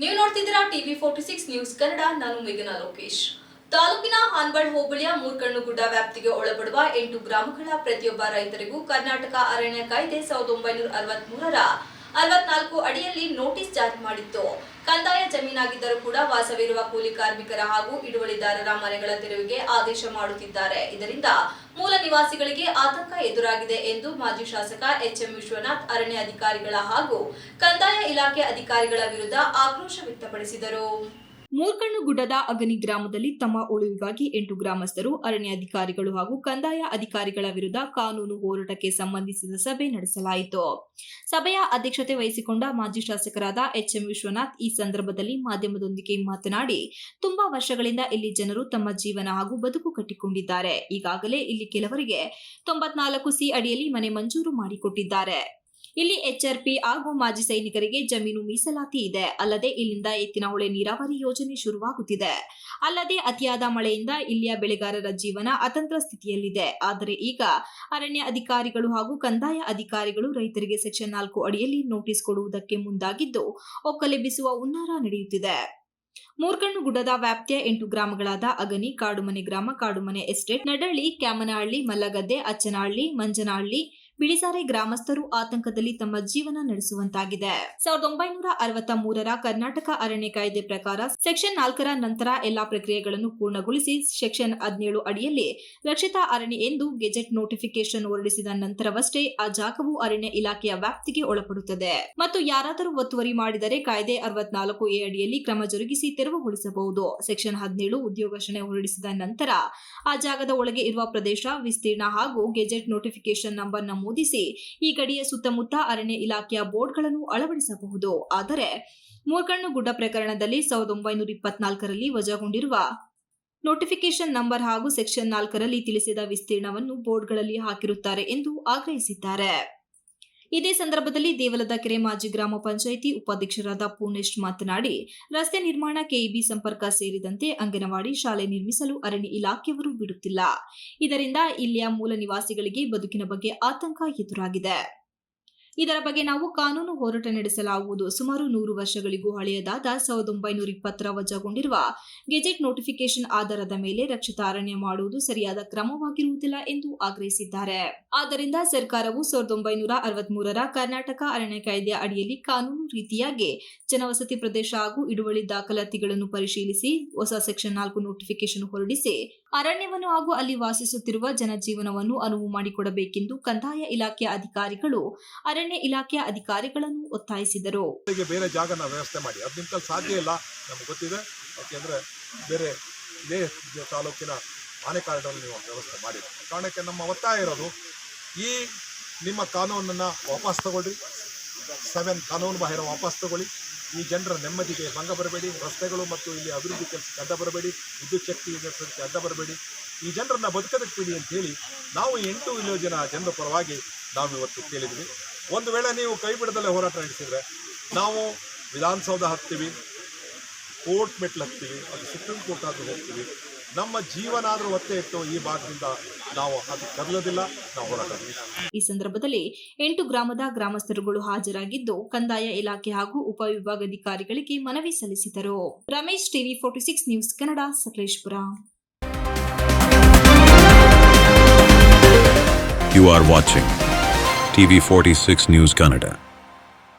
ನೀವು ನೋಡ್ತಿದ್ದೀರಾ TV forty six news Kannada, ನಾನು ಮೇಘನಾ ಲೋಕೇಶ್. ತಾಲೂಕಿನ ಹಾನ್ಬಾಳ್ ಹೋಬಳಿಯ ಮೂರ್ಕಣ್ಣುಗುಡ್ಡ ವ್ಯಾಪ್ತಿಗೆ ಒಳಪಡುವ ಎಂಟು ಗ್ರಾಮಗಳ ಪ್ರತಿಯೊಬ್ಬ ರೈತರಿಗೂ ಕರ್ನಾಟಕ ಅರಣ್ಯ ಕಾಯ್ದೆ ಸಾವಿರದ ಒಂಬೈನೂರ ಅರವತ್ಮೂರರ ಅರವತ್ನಾಲ್ಕು ಅಡಿಯಲ್ಲಿ ನೋಟಿಸ್ ಜಾರಿ ಮಾಡಿತ್ತು. ಕಂದಾಯ ಜಮೀನಾಗಿದ್ದರೂ ಕೂಡ ವಾಸವಿರುವ ಕೂಲಿ ಕಾರ್ಮಿಕರ ಹಾಗೂ ಹಿಡುವಳಿದಾರರ ಮನೆಗಳ ತೆರವಿಗೆ ಆದೇಶ ಮಾಡುತ್ತಿದ್ದಾರೆ. ಇದರಿಂದ ಮೂಲ ನಿವಾಸಿಗಳಿಗೆ ಆತಂಕ ಎದುರಾಗಿದೆ ಎಂದು ಮಾಜಿ ಶಾಸಕ ಎಚ್ಎಂ ವಿಶ್ವನಾಥ್, ಅರಣ್ಯ ಅಧಿಕಾರಿಗಳ ಹಾಗೂ ಕಂದಾಯ ಇಲಾಖೆ ಅಧಿಕಾರಿಗಳ ವಿರುದ್ಧ ಆಕ್ರೋಶ ವ್ಯಕ್ತಪಡಿಸಿದರು. ಮೂರ್ಕಣ್ಣು ಗುಡ್ಡದ ಅಗನಿ ಗ್ರಾಮದಲ್ಲಿ ತಮ್ಮ ಉಳಿವಿಗಾಗಿ ಎಂಟು ಗ್ರಾಮಸ್ಥರು, ಅರಣ್ಯಾಧಿಕಾರಿಗಳು ಹಾಗೂ ಕಂದಾಯ ಅಧಿಕಾರಿಗಳ ವಿರುದ್ಧ ಕಾನೂನು ಹೋರಾಟಕ್ಕೆ ಸಂಬಂಧಿಸಿದ ಸಭೆ ನಡೆಸಲಾಯಿತು. ಸಭೆಯ ಅಧ್ಯಕ್ಷತೆ ವಹಿಸಿಕೊಂಡ ಮಾಜಿ ಶಾಸಕರಾದ ಎಚ್ಎಂ ವಿಶ್ವನಾಥ್ ಈ ಸಂದರ್ಭದಲ್ಲಿ ಮಾಧ್ಯಮದೊಂದಿಗೆ ಮಾತನಾಡಿ, ತುಂಬಾ ವರ್ಷಗಳಿಂದ ಇಲ್ಲಿ ಜನರು ತಮ್ಮ ಜೀವನ ಹಾಗೂ ಬದುಕು ಕಟ್ಟಿಕೊಂಡಿದ್ದಾರೆ. ಈಗಾಗಲೇ ಇಲ್ಲಿ ಕೆಲವರಿಗೆ ತೊಂಬತ್ನಾಲ್ಕು ಸಿ ಅಡಿಯಲ್ಲಿ ಮನೆ ಮಂಜೂರು ಮಾಡಿಕೊಟ್ಟಿದ್ದಾರೆ. ಇಲ್ಲಿ ಎಚ್ಆರ್ಪಿ ಹಾಗೂ ಮಾಜಿ ಸೈನಿಕರಿಗೆ ಜಮೀನು ಮೀಸಲಾತಿ ಇದೆ. ಅಲ್ಲದೆ ಇಲ್ಲಿಂದ ಎತ್ತಿನಹೊಳೆ ನೀರಾವರಿ ಯೋಜನೆ ಶುರುವಾಗುತ್ತಿದೆ. ಅಲ್ಲದೆ ಅತಿಯಾದ ಮಳೆಯಿಂದ ಇಲ್ಲಿಯ ಬೆಳೆಗಾರರ ಜೀವನ ಅತಂತ್ರ ಸ್ಥಿತಿಯಲ್ಲಿದೆ. ಆದರೆ ಈಗ ಅರಣ್ಯ ಅಧಿಕಾರಿಗಳು ಹಾಗೂ ಕಂದಾಯ ಅಧಿಕಾರಿಗಳು ರೈತರಿಗೆ ಸೆಕ್ಷನ್ ನಾಲ್ಕು ಅಡಿಯಲ್ಲಿ ನೋಟಿಸ್ ಕೊಡುವುದಕ್ಕೆ ಮುಂದಾಗಿದ್ದು ಒಕ್ಕಲೆಬ್ಬಿಸುವ ಹುನ್ನಾರ ನಡೆಯುತ್ತಿದೆ. ಮೂರ್ಕಣ್ಣು ಗುಡ್ಡದ ವ್ಯಾಪ್ತಿಯ ಎಂಟು ಗ್ರಾಮಗಳಾದ ಅಗನಿ, ಕಾಡುಮನೆ ಗ್ರಾಮ, ಕಾಡುಮನೆ ಎಸ್ಟೇಟ್, ನಡಳ್ಳಿ, ಕ್ಯಾಮನಹಳ್ಳಿ, ಮಲ್ಲಗದ್ದೆ, ಅಚ್ಚನಹಳ್ಳಿ, ಮಂಜನಹಳ್ಳಿ ಬಿಳಿಸಾರೆ ಗ್ರಾಮಸ್ಥರು ಆತಂಕದಲ್ಲಿ ತಮ್ಮ ಜೀವನ ನಡೆಸುವಂತಾಗಿದೆ. ಸಾವಿರದ ಒಂಬೈನೂರ ಅರವತ್ತ ಮೂರರ ಕರ್ನಾಟಕ ಅರಣ್ಯ ಕಾಯ್ದೆ ಪ್ರಕಾರ ಸೆಕ್ಷನ್ ನಾಲ್ಕರ ನಂತರ ಎಲ್ಲಾ ಪ್ರಕ್ರಿಯೆಗಳನ್ನು ಪೂರ್ಣಗೊಳಿಸಿ ಸೆಕ್ಷನ್ ಹದಿನೇಳು ಅಡಿಯಲ್ಲಿ ರಕ್ಷಿತ ಅರಣ್ಯ ಎಂದು ಗೆಜೆಟ್ ನೋಟಿಫಿಕೇಶನ್ ಹೊರಡಿಸಿದ ನಂತರವಷ್ಟೇ ಆ ಜಾಗವು ಅರಣ್ಯ ಇಲಾಖೆಯ ವ್ಯಾಪ್ತಿಗೆ ಒಳಪಡುತ್ತದೆ. ಮತ್ತು ಯಾರಾದರೂ ಒತ್ತುವರಿ ಮಾಡಿದರೆ ಕಾಯ್ದೆ ಅರವತ್ನಾಲ್ಕು ಎ ಅಡಿಯಲ್ಲಿ ಕ್ರಮ ಜರುಗಿಸಿ ತೆರವುಗೊಳಿಸಬಹುದು. ಸೆಕ್ಷನ್ ಹದಿನೇಳು ಉದ್ಯೋಗಶನೆ ಹೊರಡಿಸಿದ ನಂತರ ಆ ಜಾಗದ ಒಳಗೆ ಇರುವ ಪ್ರದೇಶ, ವಿಸ್ತೀರ್ಣ ಹಾಗೂ ಗೆಜೆಟ್ ನೋಟಿಫಿಕೇಶನ್ ನಂಬರ್ ನಮೂದಿಸಿ ಈ ಗಡಿಯ ಸುತ್ತಮುತ್ತ ಅರಣ್ಯ ಇಲಾಖೆಯ ಬೋರ್ಡ್ಗಳನ್ನು ಅಳವಡಿಸಬಹುದು. ಆದರೆ ಮೂರ್ಕಣ್ಣು ಗುಡ್ಡ ಪ್ರಕರಣದಲ್ಲಿ ಸಾವಿರದ ಒಂಬೈನೂರ ಇಪ್ಪತ್ನಾಲ್ಕರಲ್ಲಿ ವಜಾಗೊಂಡಿರುವ ನೋಟಿಫಿಕೇಶನ್ ನಂಬರ್ ಹಾಗೂ ಸೆಕ್ಷನ್ ನಾಲ್ಕರಲ್ಲಿ ತಿಳಿಸಿದ ವಿಸ್ತೀರ್ಣವನ್ನು ಬೋರ್ಡ್ಗಳಲ್ಲಿ ಹಾಕಿರುತ್ತಾರೆ ಎಂದು ಆಗ್ರಹಿಸಿದ್ದಾರೆ. ಇದೇ ಸಂದರ್ಭದಲ್ಲಿ ದೇವಲದ ಕೆರೆ ಮಾಜಿ ಗ್ರಾಮ ಪಂಚಾಯಿತಿ ಉಪಾಧ್ಯಕ್ಷರಾದ ಪೂರ್ಣೇಶ್ ಮಾತನಾಡಿ, ರಸ್ತೆ ನಿರ್ಮಾಣ ಕೆಇಬಿ ಸಂಪರ್ಕ ಸೇರಿದಂತೆ ಅಂಗನವಾಡಿ ಶಾಲೆ ನಿರ್ಮಿಸಲು ಅರಣ್ಯ ಇಲಾಖೆಯವರು ಬಿಡುತ್ತಿಲ್ಲ. ಇದರಿಂದ ಇಲ್ಲಿಯ ಮೂಲ ನಿವಾಸಿಗಳಿಗೆ ಬದುಕಿನ ಬಗ್ಗೆ ಆತಂಕ ಎದುರಾಗಿದೆ. ಇದರ ಬಗ್ಗೆ ನಾವು ಕಾನೂನು ಹೋರಾಟ ನಡೆಸಲಾಗುವುದು. ಸುಮಾರು ನೂರು ವರ್ಷಗಳಿಗೂ ಹಳೆಯದಾದ ಸಾವಿರದ ಒಂಬೈನೂರ ಇಪ್ಪತ್ತರ ವಜಾಗೊಂಡಿರುವ ಗೆಜೆಟ್ ನೋಟಿಫಿಕೇಶನ್ ಆಧಾರದ ಮೇಲೆ ರಕ್ಷಿತ ಅರಣ್ಯ ಮಾಡುವುದು ಸರಿಯಾದ ಕ್ರಮವಾಗಿರುವುದಿಲ್ಲ ಎಂದು ಆಗ್ರಹಿಸಿದ್ದಾರೆ. ಆದ್ದರಿಂದ ಸರ್ಕಾರವು ಸಾವಿರದ ಒಂಬೈನೂರ ಅರವತ್ಮೂರರ ಕರ್ನಾಟಕ ಅರಣ್ಯ ಕಾಯ್ದೆಯ ಅಡಿಯಲ್ಲಿ ಕಾನೂನು ರೀತಿಯಾಗಿ ಜನವಸತಿ ಪ್ರದೇಶ ಹಾಗೂ ಇಡುವಳಿ ದಾಖಲಾತಿಗಳನ್ನು ಪರಿಶೀಲಿಸಿ, ಹೊಸ ಸೆಕ್ಷನ್ ನಾಲ್ಕು ನೋಟಿಫಿಕೇಶನ್ ಹೊರಡಿಸಿ, ಅರಣ್ಯವನ್ನು ಹಾಗೂ ಅಲ್ಲಿ ವಾಸಿಸುತ್ತಿರುವ ಜನಜೀವನವನ್ನು ಅನುವು ಮಾಡಿಕೊಡಬೇಕೆಂದು ಕಂದಾಯ ಇಲಾಖೆಯ ಅಧಿಕಾರಿಗಳು ಅರಣ್ಯ ಇಲಾಖೆಯ ಅಧಿಕಾರಿಗಳನ್ನು ಒತ್ತಾಯಿಸಿದರು. ಬೇರೆ ಜಾಗನ ವ್ಯವಸ್ಥೆ ಮಾಡಿ. ಅದು ನಿಮ್ಗೆ ಸಾಧ್ಯ ಇಲ್ಲ, ನಮ್ಗೆ ಗೊತ್ತಿದೆ. ಯಾಕೆಂದ್ರೆ ಬೇರೆ ಇದೇ ತಾಲೂಕಿನ ಆನೆ ಕಾರ್ಡನ್ನು ನೀವು ವ್ಯವಸ್ಥೆ ಮಾಡಿ ಕಾರಣಕ್ಕೆ ನಮ್ಮ ಒತ್ತಾಯ ಇರೋದು, ಈ ನಿಮ್ಮ ಕಾನೂನನ್ನು ವಾಪಸ್ ತಗೊಳ್ಳಿ. ಸೆವೆನ್ ಕಾನೂನು ಬಾಹಿರ ವಾಪಸ್ ತಗೊಳ್ಳಿ. ಈ ಜನರ ನೆಮ್ಮದಿಗೆ ಭಂಗ ಬರಬೇಡಿ. ರಸ್ತೆಗಳು ಮತ್ತು ಇಲ್ಲಿ ಅಭಿವೃದ್ಧಿ ಕೆಲಸಕ್ಕೆ ಅಡ್ಡ ಬರಬೇಡಿ. ವಿದ್ಯುತ್ ಶಕ್ತಿ ಕೆಲಸಕ್ಕೆ ಅಡ್ಡ ಬರಬೇಡಿ. ಈ ಜನರನ್ನ ಅಂತ ಅಂತೇಳಿ ನಾವು ಎಂಟು ಇಲ್ಲೋ ಜನ ಜನರ ಪರವಾಗಿ ನಾವು ಇವತ್ತು ಕೇಳಿದ್ವಿ ಒಂದು ವೇಳೆ ನೀವು ಕೈ ಬಿಡದಲ್ಲೇ ಹೋರಾಟ ನಡೆಸಿದರೆ ನಾವು ವಿಧಾನಸೌಧ ಹತ್ತೀವಿ ಕೋರ್ಟ್ ಮೆಟ್ಲು ಹತ್ತೀವಿ ಅದು ಸುಪ್ರೀಂ ಕೋರ್ಟ್ ಆದರೂ ಹೋಗ್ತೀವಿ. ನಮ್ಮ ಜೀವನ ಆದರೂ ಒತ್ತೆ ಇಟ್ಟು ಈ ಭಾಗದಿಂದ ನಾವು ಅದು ಕದಲೋದಿಲ್ಲ ನಾವು ಹೋರಾಟ ಈ ಸಂದರ್ಭದಲ್ಲಿ ಎಂಟು ಗ್ರಾಮದ ಗ್ರಾಮಸ್ಥರುಗಳು ಹಾಜರಾಗಿದ್ದು ಕಂದಾಯ ಇಲಾಖೆ ಹಾಗೂ ಉಪವಿಭಾಗಾಧಿಕಾರಿಗಳಿಗೆ ಮನವಿ ಸಲ್ಲಿಸಿದರು. Ramesh TV forty six news Kannada Sakleshpur. You TV46 News Canada.